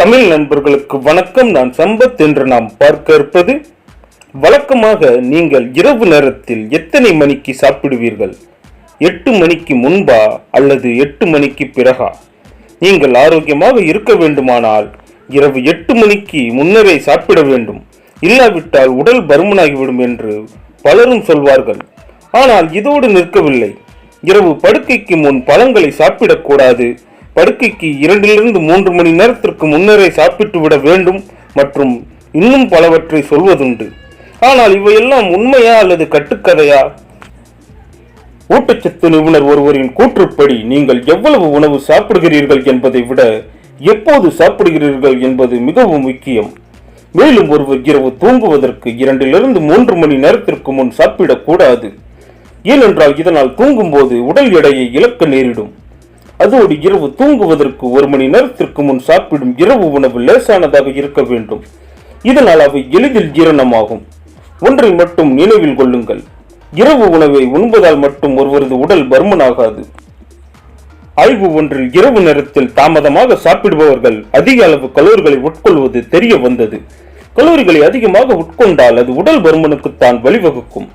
தமிழ் நண்பர்களுக்கு வணக்கம். நான் சம்பத் என்று நாம் பார்க்க இருப்பது வழக்கமாக நீங்கள் இரவு நேரத்தில் எத்தனை மணிக்கு சாப்பிடுவீர்கள்? எட்டு மணிக்கு முன்பா அல்லது எட்டு மணிக்கு பிறகா? நீங்கள் ஆரோக்கியமாக இருக்க வேண்டுமானால் இரவு எட்டு மணிக்கு முன்னரே சாப்பிட வேண்டும். இல்லாவிட்டால் உடல் பருமனாகிவிடும் என்று பலரும் சொல்வார்கள். ஆனால் இதோடு நிற்கவில்லை. இரவு படுக்கைக்கு முன் பழங்களை சாப்பிடக்கூடாது. படுக்கைக்கு இரண்டிலிருந்து மூன்று மணி நேரத்திற்கு முன்னரே சாப்பிட்டு விட வேண்டும் மற்றும் இன்னும் பலவற்றை சொல்வதுண்டு. ஆனால் இவையெல்லாம் உண்மையா அல்லது கட்டுக்கதையா? ஊட்டச்சத்து நிபுணர் ஒருவரின் கூற்றுப்படி நீங்கள் எவ்வளவு உணவு சாப்பிடுகிறீர்கள் என்பதை விட எப்போது சாப்பிடுகிறீர்கள் என்பது மிகவும் முக்கியம். மேலும் ஒருவர் இரவு தூங்குவதற்கு இரண்டிலிருந்து மூன்று மணி நேரத்திற்கு முன் சாப்பிடக்கூடாது. ஏனென்றால் இதனால் தூங்கும்போது உடல் எடையை இழக்க நேரிடும். அதோடு இரவு தூங்குவதற்கு ஒரு மணி நேரத்திற்கு முன் சாப்பிடும் இரவு உணவு லேசானதாக இருக்க வேண்டும். இதனால் அவை எளிதில் ஜீரணமாகும். ஒன்றை மட்டும் நினைவில் கொள்ளுங்கள். இரவு உணவை உண்பதால் மட்டும் ஒருவரது உடல் பருமனாகாது. ஆய்வு ஒன்றில் இரவு நேரத்தில் தாமதமாக சாப்பிடுபவர்கள் அதிக அளவு கலோரிகளை உட்கொள்வது தெரிய வந்தது. கலோரிகளை அதிகமாக உட்கொண்டால் அது உடல் பருமனுக்குத்தான் வழிவகுக்கும்.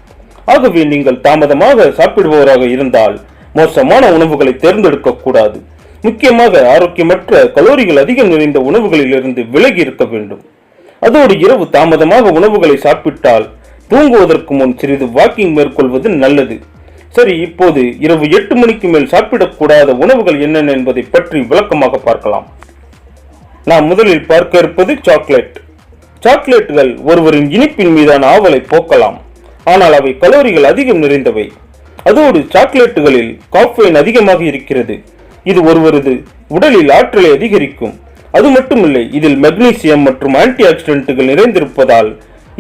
ஆகவே நீங்கள் தாமதமாக சாப்பிடுபவராக இருந்தால் மோசமான உணவுகளை தேர்ந்தெடுக்க கூடாது. முக்கியமாக ஆரோக்கியமற்ற கலோரிகள் அதிகம் நிறைந்த உணவுகளிலிருந்து விலகி இருக்க வேண்டும். அதோடு இரவு தாமதமாக உணவுகளை சாப்பிட்டால் தூங்குவதற்கு முன் சிறிது வாக்கிங் மேற்கொள்வது நல்லது. சரி இப்போது இரவு எட்டு மணிக்கு மேல் சாப்பிடக்கூடாத உணவுகள் என்னென்ன என்பதை பற்றி விளக்கமாக பார்க்கலாம். நாம் முதலில் பார்க்க இருப்பது சாக்லேட். சாக்லேட்டுகள் ஒருவரின் இனிப்பின் மீதான ஆவலை போக்கலாம். ஆனால் அவை கலோரிகள் அதிகம் நிறைந்தவை. அதோடு சாக்லேட்டுகளில் காஃபைன் அதிகமாக இருக்கிறது. இது ஒருவரது உடலில் ஆற்றலை அதிகரிக்கும். அது மட்டுமில்லை இதில் மெக்னீசியம் மற்றும் ஆன்டி ஆக்சிடென்ட்டுகள் நிறைந்திருப்பதால்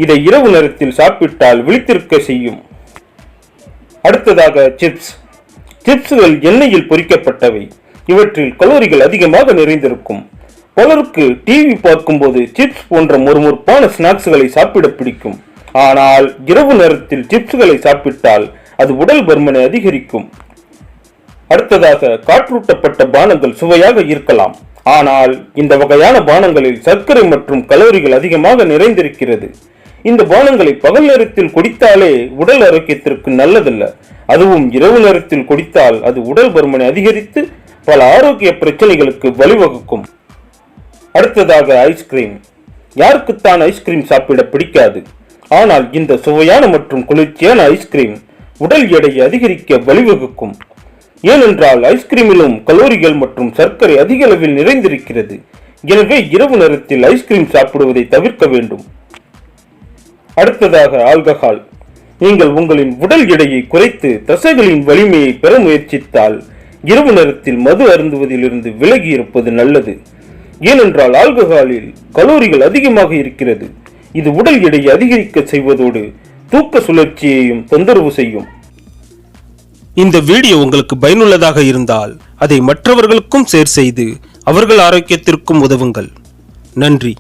இதை இரவு நேரத்தில் சாப்பிட்டால் விழித்திருக்க செய்யும். அடுத்ததாக சிப்ஸ். சிப்ஸுகள் எண்ணெயில் பொறிக்கப்பட்டவை. இவற்றில் கலோரிகள் அதிகமாக நிறைந்திருக்கும். பலருக்கு டிவி பார்க்கும்போது சிப்ஸ் போன்ற மொறுமொறுப்பான ஸ்நாக்ஸ்களை சாப்பிட பிடிக்கும். ஆனால் இரவு நேரத்தில் சிப்ஸ்களை சாப்பிட்டால் அது உடல் பருமனை அதிகரிக்கும். அடுத்ததாக காற்றூட்டப்பட்ட பானங்கள் சுவையாக இருக்கலாம். ஆனால் இந்த வகையான பானங்களில் சர்க்கரை மற்றும் கலோரிகள் அதிகமாக நிறைந்திருக்கிறது. இந்த பானங்களை பகல் நேரத்தில் குடித்தாலே உடல் ஆரோக்கியத்திற்கு நல்லதல்ல. அதுவும் இரவு நேரத்தில் குடித்தால் அது உடல் பருமனை அதிகரித்து பல ஆரோக்கிய பிரச்சனைகளுக்கு வழிவகுக்கும். அடுத்ததாக ஐஸ்கிரீம் யாருக்குத்தான் ஐஸ்கிரீம் சாப்பிட பிடிக்காது. ஆனால் இந்த சுவையான மற்றும் குளிர்ச்சியான ஐஸ்கிரீம் உடல் எடை அதிகரிக்க வழிவகுக்கும். ஏனென்றால் ஐஸ்கிரீமிலும் கலோரிகள் மற்றும் சர்க்கரை அதிக அளவில் நிறைந்திருக்கிறது. எனவே இரவு நேரத்தில் ஐஸ்கிரீம் சாப்பிடுவதை தவிர்க்க வேண்டும். அடுத்ததாக ஆல்கஹால் நீங்கள் உங்களின் உடல் எடையை குறைத்து தசைகளின் வலிமையை பெற முயற்சித்தால் இரவு நேரத்தில் மது அருந்துவதிலிருந்து விலகி இருப்பது நல்லது. ஏனென்றால் ஆல்கஹாலில் கலோரிகள் அதிகமாக இருக்கிறது. இது உடல் எடையை அதிகரிக்க செய்வதோடு தூக்க சுழற்சியையும் தொந்தரவு செய்யும். இந்த வீடியோ உங்களுக்கு பயனுள்ளதாக இருந்தால் அதை மற்றவர்களுக்கும் ஷேர் செய்து அவர்கள் ஆரோக்கியத்திற்கும் உதவுங்கள். நன்றி.